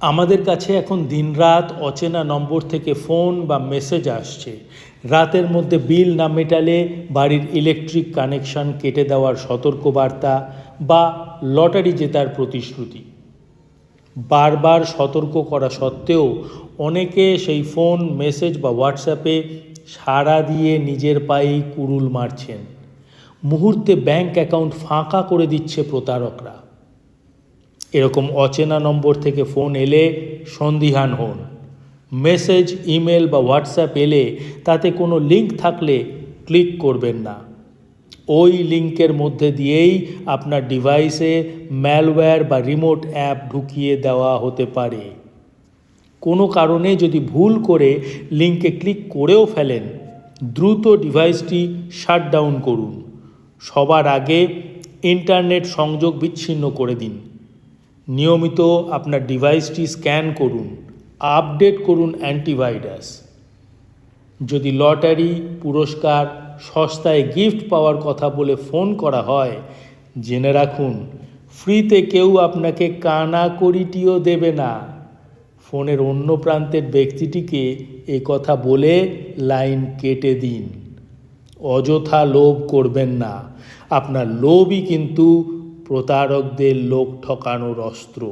আমাদের কাছে এখন দিনরাত অচেনা নম্বর থেকে ফোন বা মেসেজ আসছে। রাতের মধ্যে বিল না মেটালে বাড়ির ইলেকট্রিক কানেকশন কেটে দেওয়ার সতর্কবার্তা বা লটারি জেতার প্রতিশ্রুতি। বারবার সতর্ক করা সত্ত্বেও অনেকে সেই ফোন, মেসেজ বা হোয়াটসঅ্যাপে সাড়া দিয়ে নিজের পায়েই কুড়ুল মারছেন। মুহূর্তে ব্যাংক অ্যাকাউন্ট ফাঁকা করে দিচ্ছে প্রতারকরা। এরকম অচেনা নম্বর থেকে ফোন এলে সন্দিহান হন। মেসেজ, ইমেল বা হোয়াটসঅ্যাপ এলে তাতে কোনো লিঙ্ক থাকলে ক্লিক করবেন না। ওই লিঙ্কের মধ্যে দিয়েই আপনার ডিভাইসে ম্যালওয়্যার বা রিমোট অ্যাপ ঢুকিয়ে দেওয়া হতে পারে। কোনো কারণে যদি ভুল করে লিঙ্কে ক্লিক করেও ফেলেন, দ্রুত ডিভাইসটি শাটডাউন করুন। সবার আগে ইন্টারনেট সংযোগ বিচ্ছিন্ন করে দিন। নিয়মিত আপনার ডিভাইসটি স্ক্যান করুন, আপডেট করুন অ্যান্টিভাইরাস। যদি লটারি, পুরস্কার, সস্তায় গিফট পাওয়ার কথা বলে ফোন করা হয়, জেনে রাখুন, ফ্রিতে কেউ আপনাকে কানা করিটিও দেবে না। ফোনের অন্য প্রান্তের ব্যক্তিটিকে এ কথা বলে লাইন কেটে দিন। অযথা লোভ করবেন না। আপনার লোভই কিন্তু প্রতারকদের লোক ঠকানোর অস্ত্র।